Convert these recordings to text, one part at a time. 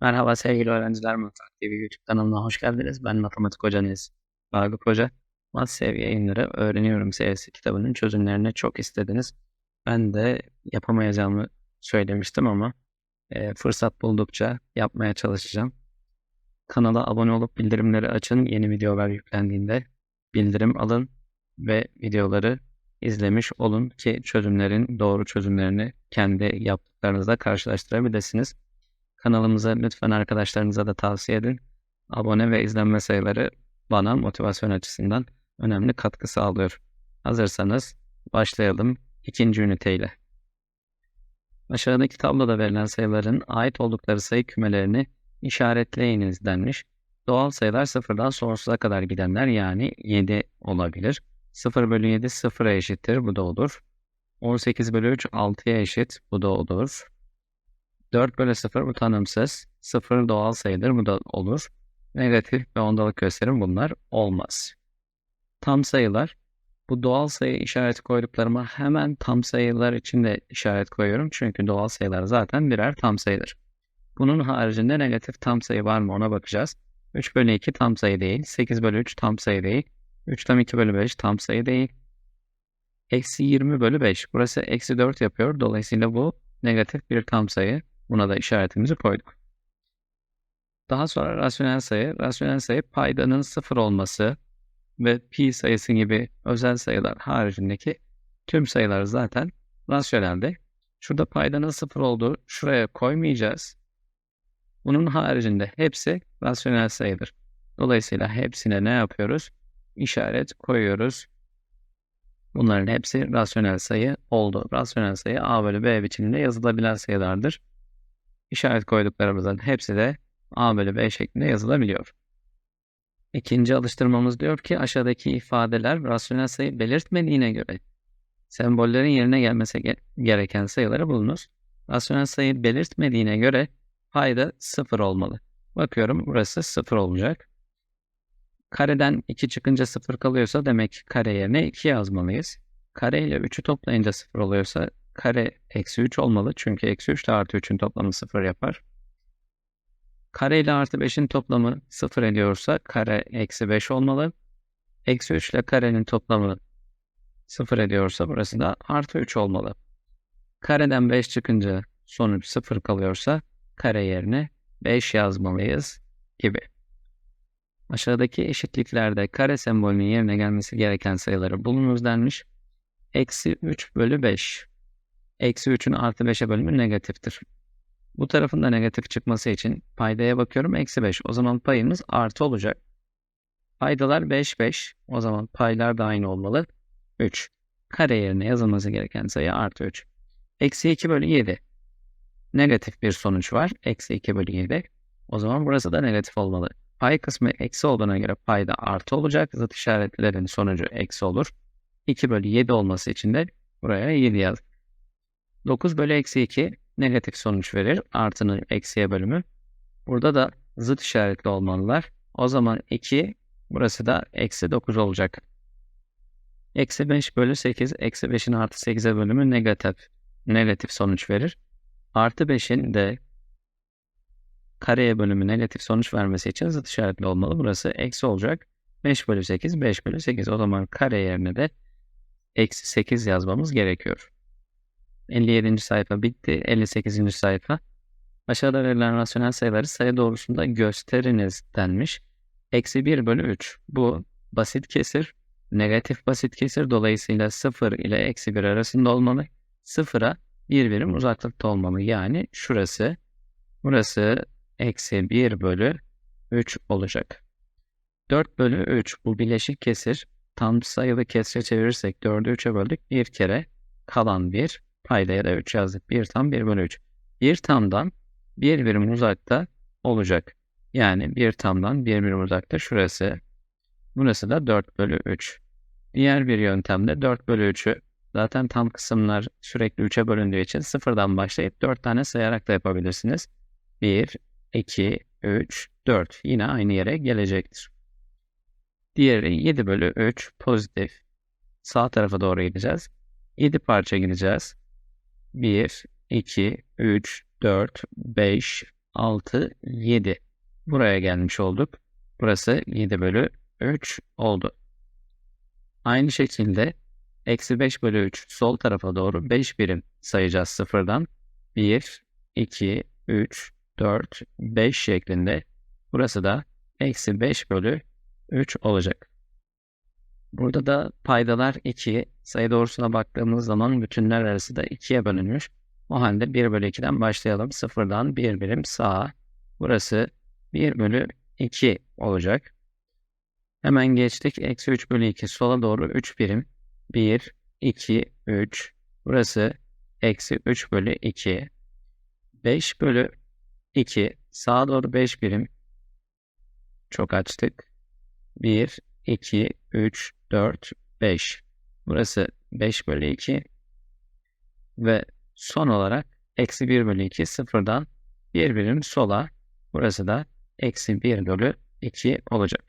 Merhaba sevgili öğrenciler, Matematik TV YouTube kanalına hoş geldiniz. Ben matematik hocanız Ragıp Hoca. Matsev yayınları Öğreniyorum serisi kitabının çözümlerini çok istediniz. Ben de yapamayacağımı söylemiştim ama e, fırsat buldukça yapmaya çalışacağım. Kanala abone olup bildirimleri açın. Yeni videolar yüklendiğinde bildirim alın ve videoları izlemiş olun ki çözümlerin doğru çözümlerini kendi yaptıklarınızla karşılaştırabilirsiniz. Kanalımıza lütfen arkadaşlarınıza da tavsiye edin. Abone ve izlenme sayıları bana motivasyon açısından önemli katkı sağlıyor. Hazırsanız başlayalım ikinci üniteyle. Aşağıdaki tabloda verilen sayıların ait oldukları sayı kümelerini işaretleyiniz denmiş. Doğal sayılar sıfırdan sonsuza kadar gidenler yani 7 olabilir. 0 bölü 7 sıfıra eşittir. Bu da olur. 18 bölü 3 6'ya eşit. Bu da olur. 4 bölü 0 bu tanımsız. 0 doğal sayıdır. Bu da olur. Negatif ve ondalık gösterim bunlar olmaz. Tam sayılar. Bu doğal sayı işareti koyduklarıma hemen tam sayılar için de işaret koyuyorum. Çünkü doğal sayılar zaten birer tam sayıdır. Bunun haricinde negatif tam sayı var mı ona bakacağız. 3 bölü 2 tam sayı değil. 8 bölü 3 tam sayı değil. 3 tam 2 bölü 5 tam sayı değil. Eksi 20 bölü 5. Burası eksi 4 yapıyor. Dolayısıyla bu negatif bir tam sayı. Buna da işaretimizi koyduk. Daha sonra rasyonel sayı. Rasyonel sayı paydanın sıfır olması ve pi sayısı gibi özel sayılar haricindeki tüm sayılar zaten rasyonelde. Şurada paydanın sıfır olduğu şuraya koymayacağız. Bunun haricinde hepsi rasyonel sayıdır. Dolayısıyla hepsine ne yapıyoruz? İşaret koyuyoruz. Bunların hepsi rasyonel sayı oldu. Rasyonel sayı a bölü b biçiminde yazılabilen sayılardır. İşaret koyduklarımızın hepsi de a bölü b şeklinde yazılabiliyor. İkinci alıştırmamız diyor ki aşağıdaki ifadeler rasyonel sayı belirtmediğine göre sembollerin yerine gelmesi gereken sayıları bulunuz. Rasyonel sayı belirtmediğine göre payda sıfır olmalı. Bakıyorum burası sıfır olacak. Kareden 2 çıkınca sıfır kalıyorsa demek kare yerine 2 yazmalıyız. Kare ile 3'ü toplayınca sıfır oluyorsa kare eksi 3 olmalı. Çünkü eksi 3 ile artı 3'ün toplamı 0 yapar. Kare ile artı 5'in toplamı 0 ediyorsa kare eksi 5 olmalı. Eksi 3 ile karenin toplamı 0 ediyorsa burası da artı 3 olmalı. Kareden 5 çıkınca sonuç 0 kalıyorsa kare yerine 5 yazmalıyız gibi. Aşağıdaki eşitliklerde kare sembolünün yerine gelmesi gereken sayıları bulunuz denmiş. Eksi 3 bölü 5 Eksi 3'ün artı 5'e bölümü negatiftir. Bu tarafın da negatif çıkması için paydaya bakıyorum. Eksi 5. O zaman payımız artı olacak. Paydalar 5, 5. O zaman paylar da aynı olmalı. 3. Kare yerine yazılması gereken sayı artı 3. Eksi 2 bölü 7. Negatif bir sonuç var. Eksi 2 bölü 7. O zaman burası da negatif olmalı. Pay kısmı eksi olduğuna göre payda artı olacak. Zıt işaretlerin sonucu eksi olur. 2 bölü 7 olması için de buraya 7 yaz. 9 bölü eksi 2 negatif sonuç verir. Artının eksiye bölümü. Burada da zıt işaretli olmalılar. O zaman 2 burası da eksi 9 olacak. Eksi 5 bölü 8 eksi 5'in artı 8'e bölümü negatif, negatif sonuç verir. Artı 5'in de kareye bölümü negatif sonuç vermesi için zıt işaretli olmalı. Burası eksi olacak. 5 bölü 8 5 bölü 8 o zaman kare yerine de eksi 8 yazmamız gerekiyor. 57. sayfa bitti. 58. sayfa. Aşağıda verilen rasyonel sayıları sayı doğrusunda gösteriniz denmiş. Eksi 1 bölü 3. Bu basit kesir. Negatif basit kesir. Dolayısıyla 0 ile eksi 1 arasında olmalı. 0'a bir birim uzaklıkta olmalı. Yani şurası. Burası eksi 1 bölü 3 olacak. 4 bölü 3 bu bileşik kesir. Tam sayılı kesre çevirirsek 4'ü 3'e böldük. Bir kere kalan 1 paydaya da 3 yazdık. 1 tam 1 bölü 3. 1 tamdan 1 birim uzakta olacak. Yani 1 tamdan 1 birim uzakta şurası. Burası da 4 bölü 3. Diğer bir yöntemde 4 bölü 3'ü zaten tam kısımlar sürekli 3'e bölündüğü için sıfırdan başlayıp 4 tane sayarak da yapabilirsiniz. 1, 2, 3, 4 yine aynı yere gelecektir. Diğeri 7 bölü 3 pozitif. Sağ tarafa doğru gideceğiz. 7 parça gideceğiz. 1, 2, 3, 4, 5, 6, 7. Buraya gelmiş olduk. Burası 7 bölü 3 oldu. Aynı şekilde eksi 5 bölü 3 sol tarafa doğru 5 birim sayacağız sıfırdan. 1, 2, 3, 4, 5 şeklinde. Burası da eksi 5 bölü 3 olacak. Burada da paydalar 2. Sayı doğrusuna baktığımız zaman bütünler arası da 2'ye bölünmüş. O halde 1 bölü 2'den başlayalım. Sıfırdan 1 birim sağa. Burası 1 bölü 2 olacak. Hemen geçtik. Eksi 3 bölü 2 sola doğru 3 birim. 1, 2, 3. Burası eksi 3 bölü 2. 5 bölü 2. Sağa doğru 5 birim. Çok açtık. 1, 2, 3, 4, 5. Burası 5 bölü 2. Ve son olarak eksi 1 bölü 2 sıfırdan 1 birim sola. Burası da eksi 1 bölü 2 olacak.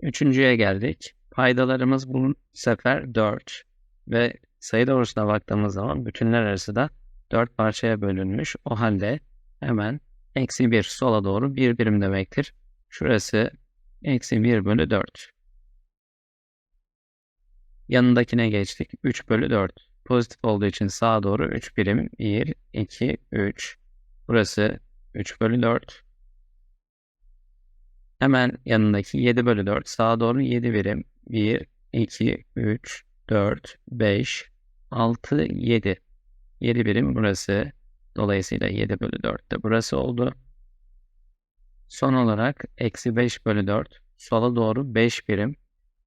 Üçüncüye geldik. Paydalarımız bu sefer 4 ve sayı doğrusuna baktığımız zaman bütünler arası da 4 parçaya bölünmüş. O halde hemen eksi 1 sola doğru 1 birim demektir. Şurası eksi 1 bölü 4. Yanındakine geçtik. 3 bölü 4. Pozitif olduğu için sağa doğru 3 birim. 1, 2, 3. Burası 3 bölü 4. Hemen yanındaki 7 bölü 4. Sağa doğru 7 birim. 1, 2, 3, 4, 5, 6, 7. 7 birim burası. Dolayısıyla 7 bölü 4 de burası oldu. Son olarak eksi 5 bölü 4. Sola doğru 5 birim.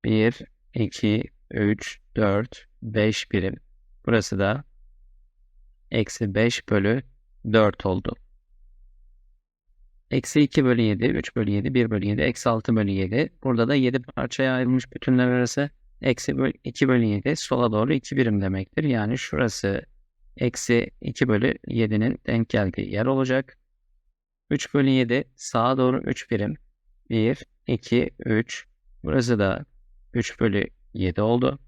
1, 2, 3, 4, 5 birim. Burası da eksi 5 bölü 4 oldu. Eksi 2 bölü 7, 3 bölü 7, 1 bölü 7, eksi 6 bölü 7. Burada da 7 parçaya ayrılmış bütünler arası eksi 2 bölü 7 sola doğru 2 birim demektir. Yani şurası eksi 2 bölü 7'nin denk geldiği yer olacak. 3 bölü 7 sağa doğru 3 birim. 1, 2, 3. Burası da 3 bölü 7 oldu.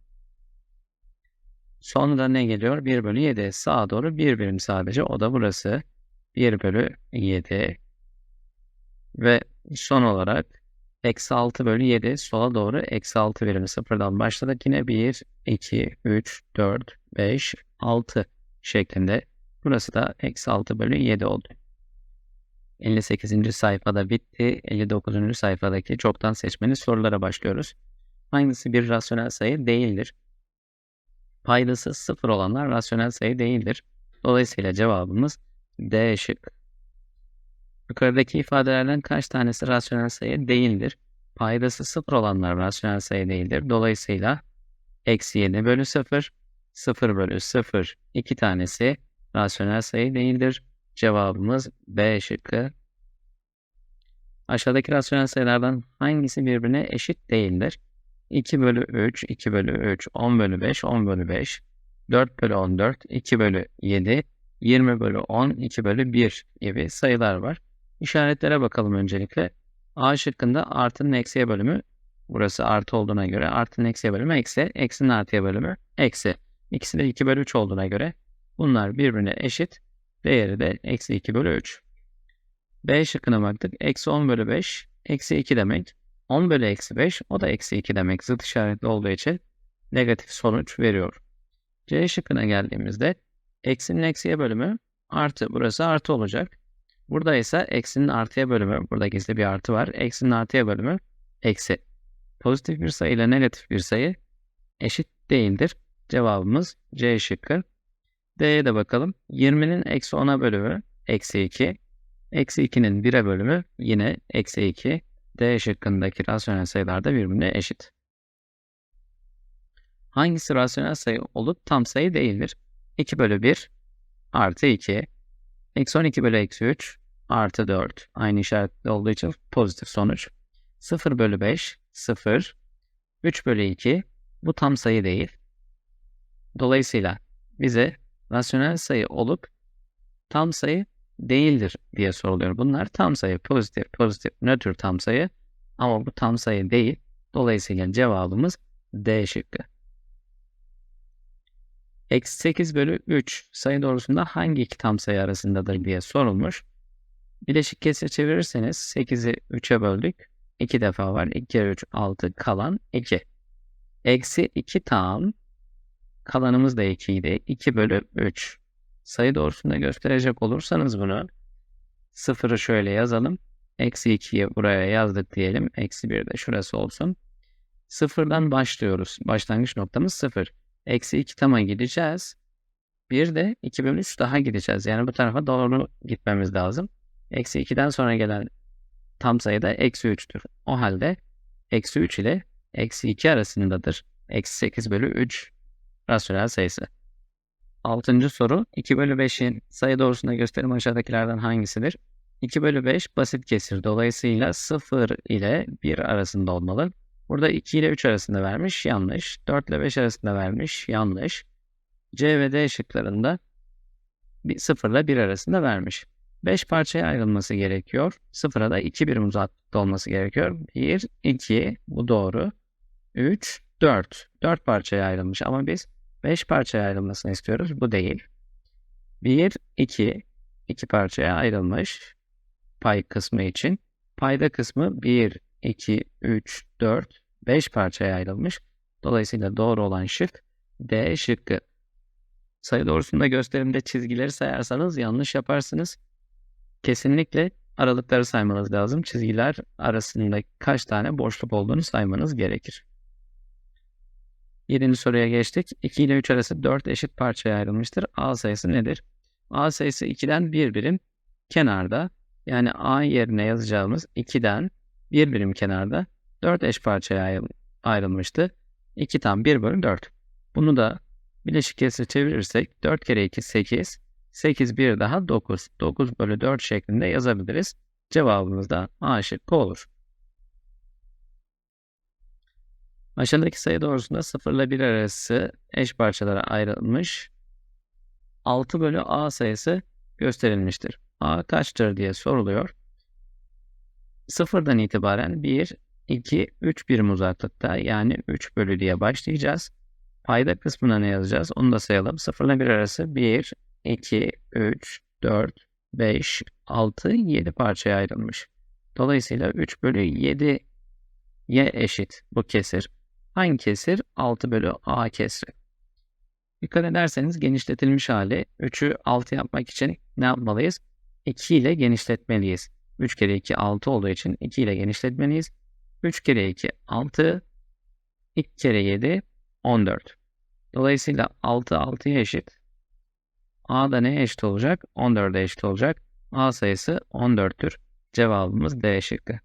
Sonra ne geliyor? 1 bölü 7 sağa doğru 1 birim sadece. O da burası. 1 bölü 7. Ve son olarak eksi 6 bölü 7 sola doğru eksi 6 birim sıfırdan başladık. Yine 1, 2, 3, 4, 5, 6 şeklinde. Burası da eksi 6 bölü 7 oldu. 58. sayfada bitti. 59. sayfadaki çoktan seçmeli sorulara başlıyoruz. Hangisi bir rasyonel sayı değildir? Paydası sıfır olanlar rasyonel sayı değildir. Dolayısıyla cevabımız D şık. Yukarıdaki ifadelerden kaç tanesi rasyonel sayı değildir? Paydası sıfır olanlar rasyonel sayı değildir. Dolayısıyla eksi 7 bölü 0, 0 bölü 0 iki tanesi rasyonel sayı değildir. Cevabımız B şıkkı. Aşağıdaki rasyonel sayılardan hangisi birbirine eşit değildir? 2 bölü 3, 2 bölü 3, 10 bölü 5, 10 bölü 5, 4 bölü 14, 2 bölü 7, 20 bölü 10, 2 bölü 1 gibi sayılar var. İşaretlere bakalım öncelikle. A şıkkında artının eksiye bölümü, burası artı olduğuna göre artının eksiye bölümü eksi, eksinin artıya bölümü eksi. İkisi de 2 bölü 3 olduğuna göre bunlar birbirine eşit. Değeri de eksi 2 bölü 3. B şıkkına baktık. Eksi 10 bölü 5, eksi 2 demek. 10 bölü eksi 5, o da eksi 2 demek. Zıt işaretli olduğu için negatif sonuç veriyor. C şıkkına geldiğimizde eksinin eksiye bölümü artı. Burası artı olacak. Burada ise eksinin artıya bölümü, burada gizli bir artı var. Eksinin artıya bölümü eksi. Pozitif bir sayı ile negatif bir sayı eşit değildir. Cevabımız C şıkkı. D'ye de bakalım. 20'nin eksi 10'a bölümü eksi 2. Eksi 2'nin 1'e bölümü yine eksi 2. D şıkkındaki rasyonel sayılar da birbirine eşit. Hangisi rasyonel sayı olup tam sayı değildir? 2 bölü 1 artı 2. Eksi 12 bölü eksi 3 artı 4. Aynı işaretli olduğu için pozitif sonuç. 0 bölü 5 0. 3 bölü 2 bu tam sayı değil. Dolayısıyla bize rasyonel sayı olup tam sayı değildir diye soruluyor. Bunlar tam sayı, pozitif, pozitif, nötr tam sayı ama bu tam sayı değil. Dolayısıyla cevabımız D şıkkı. Eksi 8 bölü 3 sayı doğrusunda hangi iki tam sayı arasındadır diye sorulmuş. Bileşik kesir çevirirseniz 8'i 3'e böldük. 2 defa var. 2 kere 3 6 kalan 2. Eksi 2 tam. Kalanımız da 2 idi. 2 bölü 3. Sayı doğrusunda gösterecek olursanız bunu sıfırı şöyle yazalım. Eksi 2'yi buraya yazdık diyelim. Eksi 1 de şurası olsun. Sıfırdan başlıyoruz. Başlangıç noktamız sıfır. Eksi 2 tama gideceğiz. Bir de 2 bölü 3 daha gideceğiz. Yani bu tarafa doğru gitmemiz lazım. Eksi 2'den sonra gelen tam sayı da eksi 3'tür. O halde eksi 3 ile eksi 2 arasındadır. Eksi 8 bölü 3 rasyonel sayısı. Altıncı soru 2 bölü 5'in sayı doğrusunda gösterim aşağıdakilerden hangisidir? 2 bölü 5 basit kesir. Dolayısıyla 0 ile 1 arasında olmalı. Burada 2 ile 3 arasında vermiş. Yanlış. 4 ile 5 arasında vermiş. Yanlış. C ve D şıklarında 0 ile 1 arasında vermiş. 5 parçaya ayrılması gerekiyor. 0'a da 2 birim uzaklıkta olması gerekiyor. 1, 2 bu doğru. 3, 4. 4 parçaya ayrılmış ama biz 5 parçaya ayrılmasını istiyoruz. Bu değil. 1, 2. 2 parçaya ayrılmış. Pay kısmı için. Payda kısmı 1, 2, 3, 4, 5 parçaya ayrılmış. Dolayısıyla doğru olan şık D şıkkı. Sayı doğrusunda gösterimde çizgileri sayarsanız yanlış yaparsınız. Kesinlikle aralıkları saymanız lazım. Çizgiler arasında kaç tane boşluk olduğunu saymanız gerekir. Yedinci soruya geçtik. 2 ile 3 arası 4 eşit parçaya ayrılmıştır. A sayısı nedir? A sayısı 2'den 1 birim kenarda. Yani A yerine yazacağımız 2'den 1 birim kenarda 4 eş parçaya ayrılmıştı. 2 tam 1 bölü 4. Bunu da bileşik kesir çevirirsek 4 kere 2 8. 8 bir daha 9. 9 bölü 4 şeklinde yazabiliriz. Cevabımız da A şıkkı olur. Aşağıdaki sayı doğrusunda 0 ile 1 arası eş parçalara ayrılmış 6 bölü A sayısı gösterilmiştir. A kaçtır diye soruluyor. Sıfırdan itibaren 1, 2, 3 birim uzaklıkta yani 3 bölü diye başlayacağız. Payda kısmına ne yazacağız? Onu da sayalım. 0 ile 1 arası 1, 2, 3, 4, 5, 6, 7 parçaya ayrılmış. Dolayısıyla 3 bölü 7 y eşit bu kesir. Hangi kesir? 6 bölü a kesri. Dikkat ederseniz genişletilmiş hali 3'ü 6 yapmak için ne yapmalıyız? 2 ile genişletmeliyiz. 3 kere 2 6 olduğu için 2 ile genişletmeliyiz. 3 kere 2 6, 2 kere 7 14. Dolayısıyla 6 6'ya eşit. A da neye eşit olacak? 14'e eşit olacak. A sayısı 14'tür. Cevabımız D şıkkı.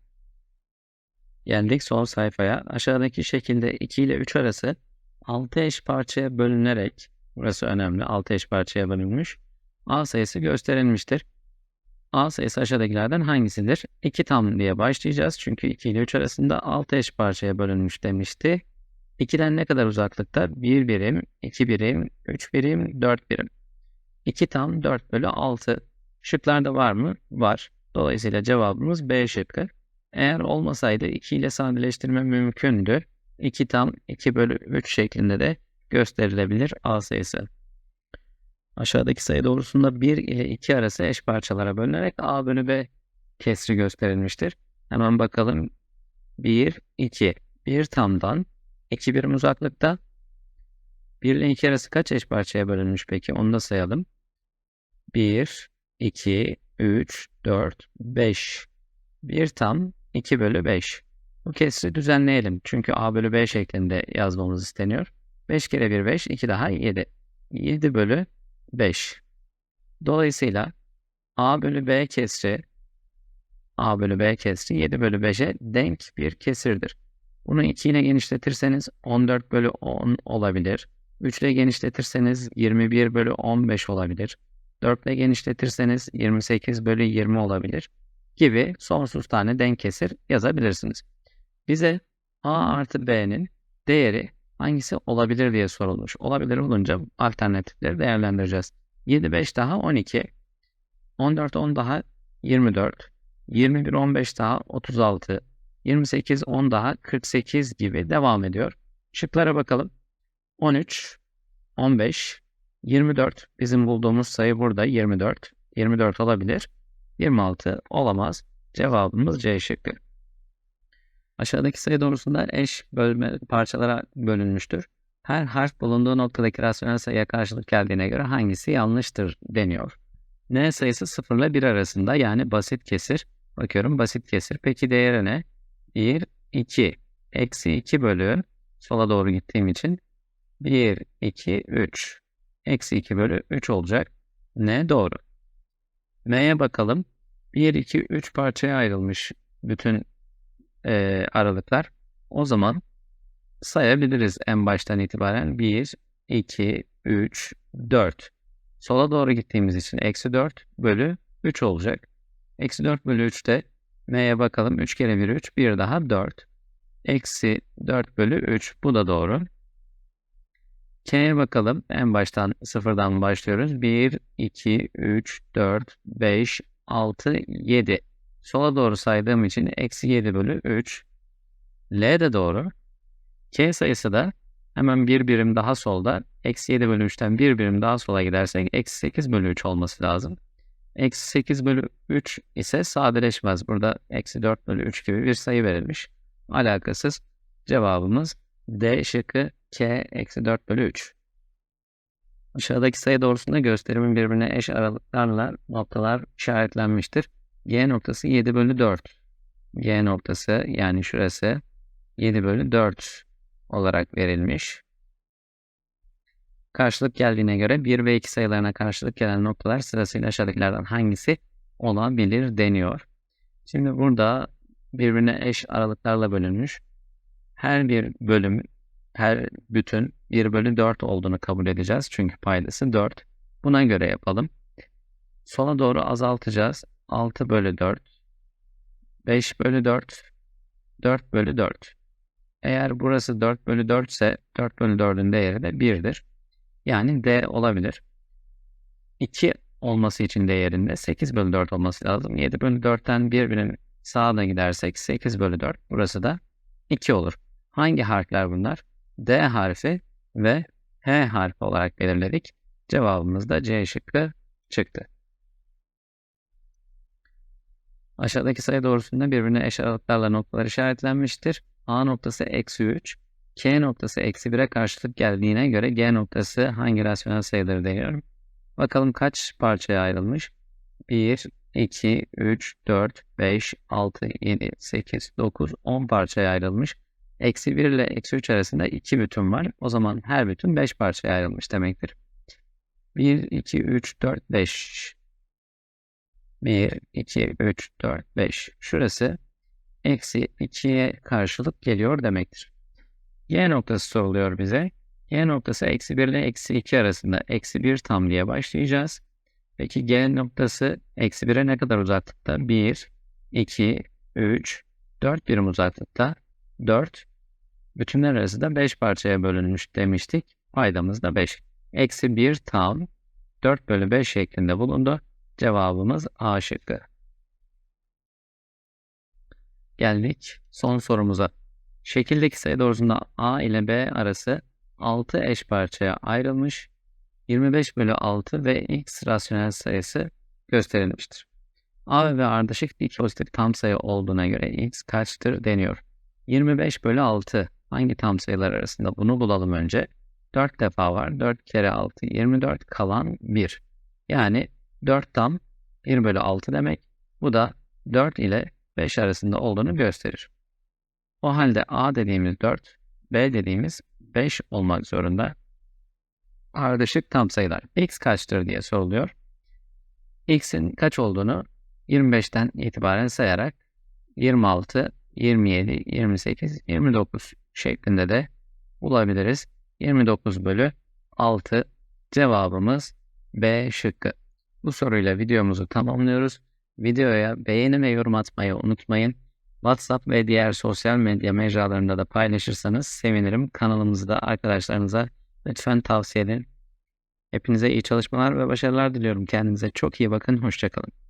Geldik son sayfaya. Aşağıdaki şekilde 2 ile 3 arası 6 eş parçaya bölünerek, burası önemli, 6 eş parçaya bölünmüş, A sayısı gösterilmiştir. A sayısı aşağıdakilerden hangisidir? 2 tam diye başlayacağız. Çünkü 2 ile 3 arasında 6 eş parçaya bölünmüş demişti. 2'den ne kadar uzaklıkta? 1 birim, 2 birim, 3 birim, 4 birim. 2 tam 4 bölü 6. Şıklarda var mı? Var. Dolayısıyla cevabımız B şıkkı. Eğer olmasaydı 2 ile sadeleştirme mümkündü. 2 tam 2 bölü 3 şeklinde de gösterilebilir A sayısı. Aşağıdaki sayı doğrusunda 1 ile 2 arası eş parçalara bölünerek A bölü B kesri gösterilmiştir. Hemen bakalım. 1, 2. 1 tamdan 2 birim uzaklıkta 1 ile 2 arası kaç eş parçaya bölünmüş peki? Onu da sayalım. 1, 2, 3, 4, 5. 1 tam 2 bölü 5. Bu kesri düzenleyelim. Çünkü A bölü B şeklinde yazmamız isteniyor. 5 kere 1 5, 2 daha 7. 7 bölü 5. Dolayısıyla A bölü B kesri A bölü B kesri 7 bölü 5'e denk bir kesirdir. Bunu 2 ile genişletirseniz 14 bölü 10 olabilir. 3 ile genişletirseniz 21 bölü 15 olabilir. 4 ile genişletirseniz 28 bölü 20 olabilir gibi sonsuz tane denk kesir yazabilirsiniz. Bize A artı B'nin değeri hangisi olabilir diye sorulmuş. Olabilir olunca alternatifleri değerlendireceğiz. 7 5 daha 12. 14 10 daha 24. 21 15 daha 36. 28 10 daha 48 gibi devam ediyor. Şıklara bakalım. 13 15 24 bizim bulduğumuz sayı burada 24. 24 olabilir. 26 olamaz. Cevabımız C şıkkı. Aşağıdaki sayı doğrusunda eş bölme parçalara bölünmüştür. Her harf bulunduğu noktadaki rasyonel sayıya karşılık geldiğine göre hangisi yanlıştır deniyor. N sayısı 0 ile 1 arasında yani basit kesir. Bakıyorum basit kesir. Peki değeri ne? 1, 2. Eksi 2 bölü sola doğru gittiğim için 1, 2, 3. Eksi 2 bölü 3 olacak. N doğru. M'ye bakalım. 1, 2, 3 parçaya ayrılmış bütün e, aralıklar. O zaman sayabiliriz en baştan itibaren. 1, 2, 3, 4. Sola doğru gittiğimiz için eksi 4 bölü 3 olacak. Eksi 4 bölü 3 de m'ye bakalım. 3 kere 1 3. Bir daha 4. Eksi 4 bölü 3. Bu da doğru. K'ye bakalım. En baştan sıfırdan başlıyoruz. 1, 2, 3, 4, 5, 6, 7. Sola doğru saydığım için eksi 7 bölü 3. L de doğru. K sayısı da hemen bir birim daha solda. Eksi 7 bölü 3'ten bir birim daha sola gidersek eksi 8 bölü 3 olması lazım. Eksi 8 bölü 3 ise sadeleşmez. Burada eksi 4 bölü 3 gibi bir sayı verilmiş. Alakasız. Cevabımız D şıkkı K eksi 4 bölü 3. Aşağıdaki sayı doğrusunda gösterimin birbirine eş aralıklarla noktalar işaretlenmiştir. G noktası 7 bölü 4. G noktası yani şurası 7 bölü 4 olarak verilmiş. Karşılık geldiğine göre 1 ve 2 sayılarına karşılık gelen noktalar sırasıyla aşağıdakilerden hangisi olabilir deniyor. Şimdi burada birbirine eş aralıklarla bölünmüş. Her bir bölüm, her bütün 1 bölü 4 olduğunu kabul edeceğiz. Çünkü paydası 4. Buna göre yapalım. Sola doğru azaltacağız. 6 bölü 4, 5 bölü 4, 4 bölü 4. Eğer burası 4 bölü 4 ise 4 bölü 4'ün değeri de 1'dir. Yani D olabilir. 2 olması için değerinde 8 bölü 4 olması lazım. 7 bölü 4'ten birbirinin sağına gidersek 8 bölü 4. Burası da 2 olur. Hangi harfler bunlar? D harfi ve H harfi olarak belirledik. Cevabımız da C şıkkı çıktı. Aşağıdaki sayı doğrusunda birbirine eş aralıklarla noktalar işaretlenmiştir. A noktası eksi 3, K noktası eksi 1'e karşılık geldiğine göre G noktası hangi rasyonel sayıdır deniyorum. Bakalım kaç parçaya ayrılmış? 1, 2, 3, 4, 5, 6, 7, 8, 9, 10 parçaya ayrılmış. Eksi 1 ile eksi 3 arasında 2 bütün var. O zaman her bütün 5 parçaya ayrılmış demektir. 1, 2, 3, 4, 5. 1, 2, 3, 4, 5. Şurası eksi 2'ye karşılık geliyor demektir. Y noktası soruluyor bize. Y noktası eksi 1 ile eksi 2 arasında eksi 1 tam diye başlayacağız. Peki G noktası eksi 1'e ne kadar uzaklıkta? 1, 2, 3, 4 birim uzaklıkta. 4. Bütünler arası da 5 parçaya bölünmüş demiştik. Paydamız da 5. Eksi 1 tam 4 bölü 5 şeklinde bulundu. Cevabımız A şıkkı. Geldik son sorumuza. Şekildeki sayı doğrusunda A ile B arası 6 eş parçaya ayrılmış. 25 bölü 6 ve x rasyonel sayısı gösterilmiştir. A ve B ardışık dik pozitif tam sayı olduğuna göre x kaçtır deniyor. 25 bölü 6 hangi tam sayılar arasında bunu bulalım önce. 4 defa var. 4 kere 6 24 kalan 1. Yani 4 tam 1 bölü 6 demek. Bu da 4 ile 5 arasında olduğunu gösterir. O halde A dediğimiz 4, B dediğimiz 5 olmak zorunda. Ardışık tam sayılar. X kaçtır diye soruluyor. X'in kaç olduğunu 25'ten itibaren sayarak 26, 27, 28, 29 şeklinde de bulabiliriz. 29 bölü 6 cevabımız B şıkkı. Bu soruyla videomuzu tamamlıyoruz. Videoya beğeni ve yorum atmayı unutmayın. WhatsApp ve diğer sosyal medya mecralarında da paylaşırsanız sevinirim. Kanalımızı da arkadaşlarınıza lütfen tavsiye edin. Hepinize iyi çalışmalar ve başarılar diliyorum. Kendinize çok iyi bakın. Hoşçakalın.